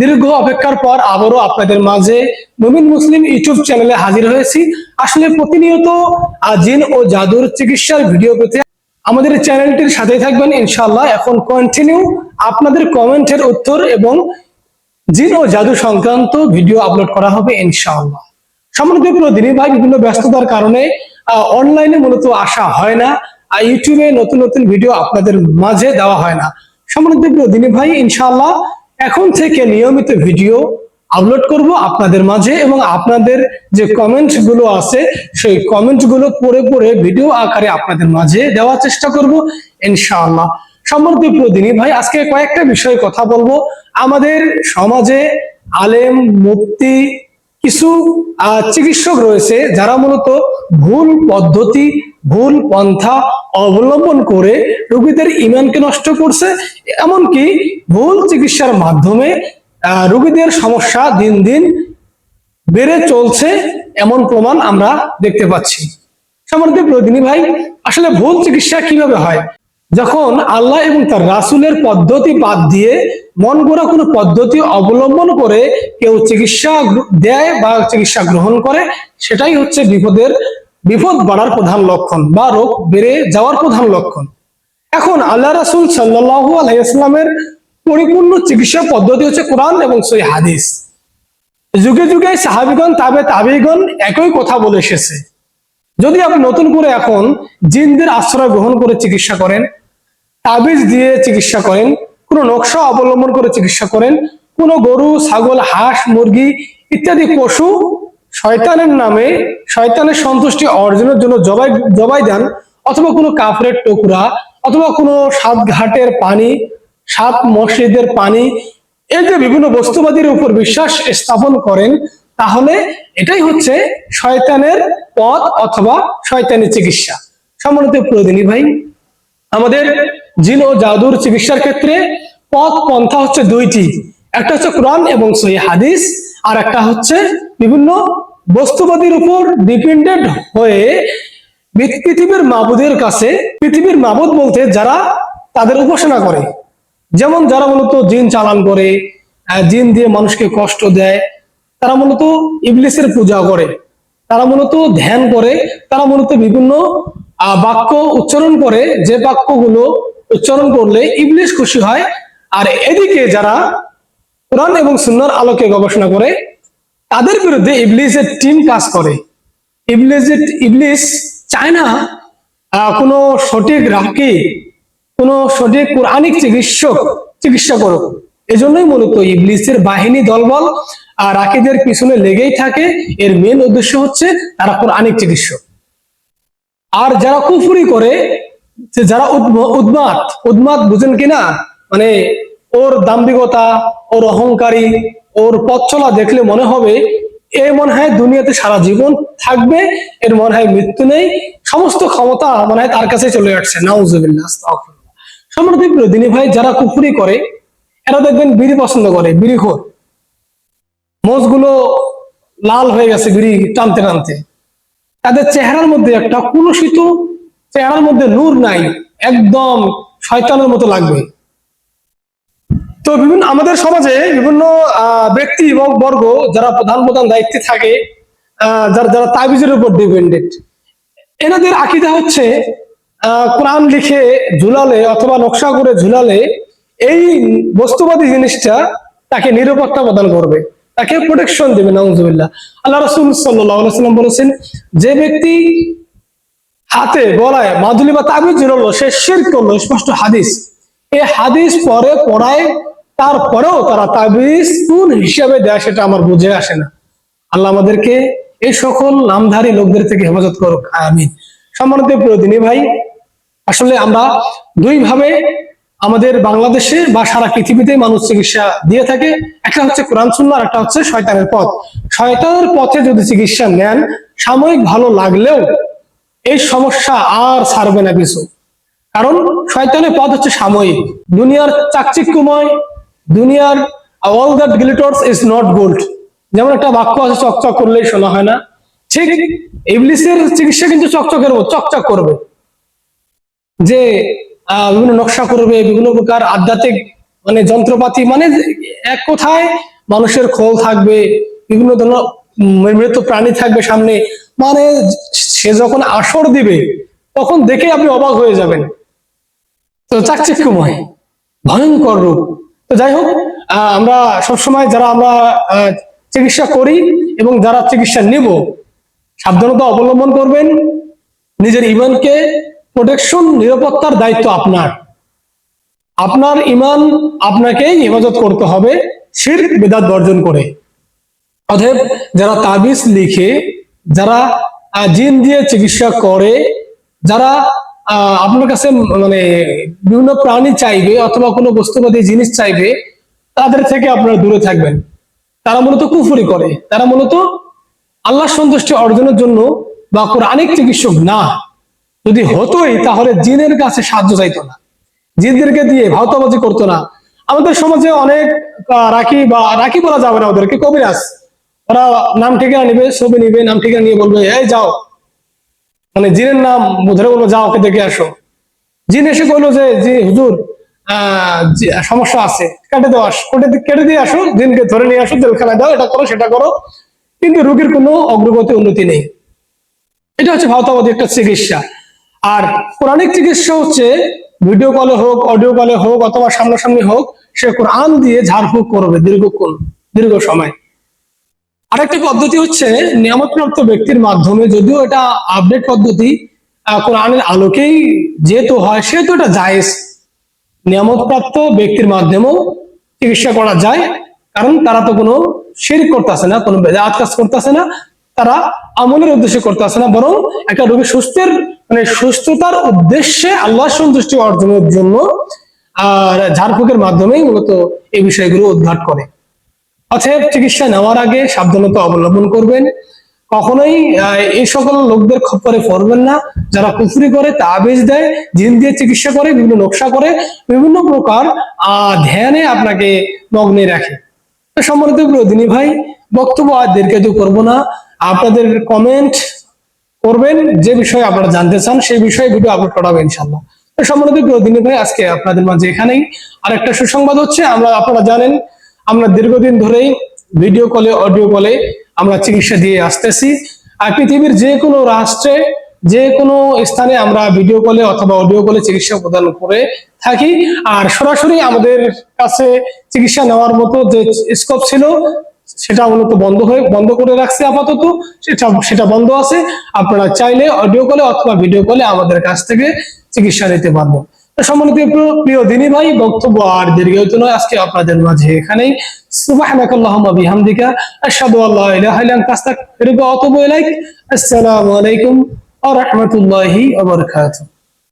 দীর্ঘ অপেক্ষার পর আবারও আপনাদের মাঝে মুমিন মুসলিম ইউটিউব চ্যানেলে হাজির হয়েছি। আসলে প্রতিনিয়ত আহ, জিন ও জাদুর চিকিৎসার ভিডিও পেতে আমাদের চ্যানেলটির সাথেই থাকবেন ইনশাল্লাহ এখন কন্টিনিউ আপনাদের কমেন্টের উত্তর এবং জিন ও জাদু সংক্রান্ত ভিডিও আপলোড করা হবে ইনশাআল্লাহ। সম্মানিত প্রিয় দিনী ভাই বিভিন্ন ব্যস্ততার কারণে অনলাইনে মূলত আসা হয় না, আর ইউটিউবে নতুন নতুন ভিডিও আপনাদের মাঝে দেওয়া হয় না। প্রিয় দিনী ভাই, ইনশাআল্লাহ এখন থেকে নিয়মিত ভিডিও আপলোড করব আপনাদের মাঝে এবং আপনাদের যে কমেন্টগুলো আছে, সেই কমেন্টগুলো পড়ে পড়ে ভিডিও আকারে আপনাদের মাঝে দেওয়ার চেষ্টা করব, ইনশাআল্লাহ। সম্মানিত প্রিয় দিনী ভাই, আজকে কয়েকটা বিষয়ে কথা বলব। আমাদের সমাজে আলেম মুক্তি কিছু চিকিৎসক রয়েছে যারা মূলত ভুল পদ্ধতি, ভুল পন্থা অবলম্বন করে রোগীদের ইমানকে নষ্ট করছে, এমনকি ভুল চিকিৎসার মাধ্যমে রোগীদের সমস্যা দিন দিন বেড়ে চলছে, এমন প্রমাণ আমরা দেখতে পাচ্ছি। সম্মানিত প্রদিনী ভাই, আসলে ভুল চিকিৎসা কীভাবে হয়? যখন আল্লাহ এবং তার রাসুলের পদ্ধতি বাদ দিয়ে মন গড়া কোনো পদ্ধতি অবলম্বন করে কেউ চিকিৎসা দেয় বা চিকিৎসা গ্রহণ করে, সেটাই হচ্ছে বিপদের বিপদ বাড়ার প্রধান লক্ষণ বা রোগ বেড়ে যাওয়ার প্রধান লক্ষণ। এখন আল্লাহ রাসুল সাল্লাহ আলাইসলামের পরিপূর্ণ চিকিৎসা পদ্ধতি হচ্ছে কোরআন এবং সই হাদিস। যুগে যুগে সাহাবিগণ, তাবে তাবিগণ একই কথা বলে এসেছে। যদি আপনি নতুন করে এখন জিনদের আশ্রয় গ্রহণ করে চিকিৎসা করেন, তাবিজ দিয়ে চিকিৎসা করেন, কোনো নকশা অবলম্বন করে চিকিৎসা করেন, কোনো গরু, ছাগল, হাঁস, মুরগি ইত্যাদি পশু শয়তানের নামে শয়তানের সন্তুষ্টি অর্জনের জন্য জবাই জবাই দেন, অথবা কোনো কাপড়ের টুকরা, অথবা কোনো সাত ঘাটের পানি, সাত মসজিদের পানি, এই যে বিভিন্ন বস্তুবাদীর উপর বিশ্বাস স্থাপন করেন, তাহলে এটাই হচ্ছে শয়তানের পথ অথবা শয়তানের চিকিৎসা। সম্মানিত প্রয়োজনী ভাই, আমাদের জিন ও জাদুর চিকিৎসার ক্ষেত্রে পথ পন্থা হচ্ছে দুইটি। একটা হচ্ছে কোরআন এবং সহি হাদিস, আর একটা হচ্ছে বিভিন্ন বস্তুবাদীর উপর ডিপেন্ডেন্ট হয়ে পৃথিবীর মাবুদের কাছে, পৃথিবীর মাবুদ বলতে যারা তাদের উপাসনা করে। যেমন যারা মূলত জিন চালান করে জিন দিয়ে মানুষকে কষ্ট দেয়, তারা মূলত ইবলিসের পূজা করে। তারা মূলত ধ্যান করে, তারা মূলত বিভিন্ন বাক্য উচ্চারণ করে। যে বাক্যগুলো উচ্চারণ করলে ইবলিস খুশি হয়। আর এদিকে যারা কোরআন এবং সুন্নার আলোকে গবেষণা করে তাদের বিরুদ্ধে ইবলিসের টিম কাজ করে। ইবলিসের, ইবলিস চায় না কোনো সঠিক রাখি কোনো সঠিক কোরআনিক চিকিৎসক, চিকিৎসা করুক। এজন্যই মূলত ইবলিসের বাহিনী দলবল আর রাকিদের পিছনে লেগেই থাকে। এর মেন উদ্দেশ্য হচ্ছে তারা কোরআনিক চিকিৎসক। আর যারা কুফুরি করে যারা উদ্ম- উদ্মাত উন্মাদ বুঝেন কিনা? মানে ওর দাম্ভিকতা, ওর অহংকারী, ওর পথ চলা দেখলে মনে হবে এ মনে হয় দুনিয়াতে সারা জীবন থাকবে, এর মনে হয় মৃত্যু নেই, সমস্ত ক্ষমতা মনে হয় তার কাছে চলে যাচ্ছে নাউজুবিল্লাহ। দিনী ভাই, যারা কুকুরি করে, এরা দেখবেন বিড়ি পছন্দ করে বিড়িখোর মোজগুলো লাল হয়ে গেছে বিড়ি টানতে টানতে। তাদের চেহারার মধ্যে একটা কুলসিত চেহারার মধ্যে নূর নাই, একদম শয়তানের মতো লাগবে। তো বিভিন্ন, আমাদের সমাজে বিভিন্ন ব্যক্তি এবং বর্গ যারা প্রধান প্রধান দায়িত্বে থাকে যারা যারা তাবিজের উপর ডিপেন্ডেন্ট এনাদের আকিদা হচ্ছে কোরআন লিখে ঝুলালে অথবা নকশা করে ঝুলালে এই বস্তুবাদী জিনিসটা তাকে নিরাপত্তা প্রদান করবে, তাকে প্রোটেকশন দেবে, নাউজুবিল্লাহ। আল্লাহ রসুল সাল্লাম বলেছেন, যে ব্যক্তি হাতে বলায় মাদুলি বা তাবিজ ঝুলালো, সে শের করল, স্পষ্ট হাদিস। এই হাদিস পরে পড়ায় তারপরেও তারা তাবিজ কোন হিসাবে দেয়, সেটা আমার বুঝে আসে না। আল্লাহ আমাদেরকে এই সকল নামধারী লোকদের থেকে হেফাজত করুক। আমিন। সম্মানিত প্রয়োজনী ভাই, আসলে আমরা দুই ভাবে আমাদের বাংলাদেশে বা সারা পৃথিবীতে মানুষ চিকিৎসা দিয়ে থাকে। একটা হচ্ছে কোরআন সুন্নাহ আর একটা হচ্ছে শয়তানের পথ। শয়তানের পথে যদি চিকিৎসা নেন, সাময়িক ভালো লাগলেও এই সমস্যা আর ছাড়বে না কিছু। কারণ শয়তানের পথ হচ্ছে সাময়িক। দুনিয়ার চাকচিক্যময় দুনিয়ার all that glitters is not gold যেমন একটা বাক্য আছে, চকচক করলেই শোনা হয় না। ঠিক ইবলিসের চিকিৎসা কিন্তু চকচকের চকচক করবে। যে বিভিন্ন নকশা করবে, বিভিন্ন প্রকার আধ্যাত্মিক মানে যন্ত্রপাতি মানে এক কোথায় মানুষের খোল থাকবে, বিভিন্ন ধরনের মৃত প্রাণী থাকবে সামনে। মানে সে যখন আসর দিবে, তখন দেখে আপনি অবাক হয়ে যাবেন। তো চাকচিক্যময়, ভয়ঙ্কর রূপ। তো যাই হোক আমরা সবসময় যারা আমরা চিকিৎসা করি এবং যারা চিকিৎসা নেব, সাবধানতা অবলম্বন করবেন। নিজের ইমানকে প্রোটেকশন নিরাপত্তার দায়িত্ব আপনার। আপনার ইমান আপনাকেই হেফাজত করতে হবে, শির বেদাত বর্জন করে। অতএব যারা তাবিজ লিখে, যারা জিন দিয়ে চিকিৎসা করে, যারা আপনার কাছে মানে বিভিন্ন প্রাণী চাইবে অথবা কোনো বস্তুবাদী জিনিস চাইবে, তাদের থেকে আপনারা দূরে থাকবেন। তারা মূলত কুফুরি করে। তারা মূলত আল্লাহ সন্তুষ্টি অর্জনের জন্য বা কোরআনিক চিকিৎসক না। যদি হতোই, তাহলে জিনের কাছে সাহায্য চাইতো না। জিনদেরকে দিয়ে ভাওতাবাজি করতো না। আমাদের সমাজে অনেক রাখি বা রাখি বলা যাবে না ওদেরকে, কবিরাজ। ওরা নাম ঠিকানা নিবে, ছবি নিবে, নাম ঠিকানা নিয়ে বলবে, এই যাও মানে জিনের নাম ধরে বলব যাও ওকে দেখে আসো। জিন এসে কইলো যে, জি, হুজুর সমস্যা আছে, কেটে দাও, আস, কেটে কেটে দিয়ে আসো, জিনকে ধরে নিয়ে আসো, জেলখানায় দাও, এটা করো, সেটা করো। কিন্তু রোগীর কোনো অগ্রগতি, উন্নতি নেই। এটা হচ্ছে ভাওতাবাদী একটা চিকিৎসা। আর কোরআনিক চিকিৎসা হচ্ছে, ভিডিও কলে হোক, অডিও কলে হোক, অথবা সামনাসামনি হোক, সে কোরআন দিয়ে ঝাড়ফুঁক করবে দীর্ঘক্ষণ, দীর্ঘ সময়। আরেকটা পদ্ধতি হচ্ছে নিয়ামতপ্রাপ্ত ব্যক্তির মাধ্যমে, যদিও এটা আপডেট পদ্ধতি কোরআনের আলোকেই যেহেতু হয়, সেহেতু এটা জায়েজ। নিয়ামতপ্রাপ্ত ব্যক্তির মাধ্যমেও চিকিৎসা করা যায়, কারণ তারা তো কোনো শিরিক করতেছে না, কোনো বেদাত কাজ করতেছে না, তারা আমলের উদ্দেশ্যে করতেছে না, বরং একটা রোগী সুস্থের মানে সুস্থতার উদ্দেশ্যে আল্লাহ সন্তুষ্টি অর্জনের জন্য, আর ঝাড়ফুঁকের মাধ্যমেই মূলত এই বিষয়গুলো উদ্ঘাট করে। অতএব চিকিৎসা নেওয়ার আগে সাবধানতা অবলম্বন করবেন। কখনোই এই সকল লোকদের খপ্পরে পড়বেন না। যারা কুফরি করে তাবিজ দেয়। জিন দিয়ে চিকিৎসা করে, বিভিন্ন নকশা করে, বিভিন্ন প্রকার ধ্যানে আপনাকে মগ্নে রাখে। সম্মানিত প্রদিনী ভাই, বক্তব্য আর দীর্ঘায়িত করব না। আপনাদের কমেন্ট করবেন, যে বিষয়ে আপনারা জানতে চান, সেই বিষয়ে ভিডিও আপলোড করা হবে ইনশাল্লাহ সম্মানিত প্রদিনী ভাই, আজকে আপনাদের মাঝে এখানেই। আর একটা সুসংবাদ হচ্ছে, আমরা, আপনারা জানেন আমরা দীর্ঘদিন ধরেই ভিডিও কলে অডিও কলে আমরা চিকিৎসা দিয়ে আসতেছি। আর পৃথিবীর যে কোনো রাষ্ট্রে, যে কোনো স্থানে আমরা ভিডিও কলে অথবা অডিও কলে চিকিৎসা প্রদান করে থাকি। আর সরাসরি আমাদের কাছে চিকিৎসা নেওয়ার মতো যে স্কোপ ছিল, সেটা মূলত বন্ধ হয়ে, বন্ধ করে রাখছে আপাতত। সেটা সেটা বন্ধ আছে। আপনারা চাইলে অডিও কলে অথবা ভিডিও কলে আমাদের কাছ থেকে চিকিৎসা নিতে পারবেন। সম্মানিত প্রিয়- দিনী ভাই, বক্তব্য আর দীর্ঘায়িত নয়। আজকে আপনাদের মাঝে এখানেই। সুবহানাকাল্লাহুম্মা বিহামদিকা, আশহাদু আসসালামু আলাইকুম ওয়া রাহমাতুল্লাহি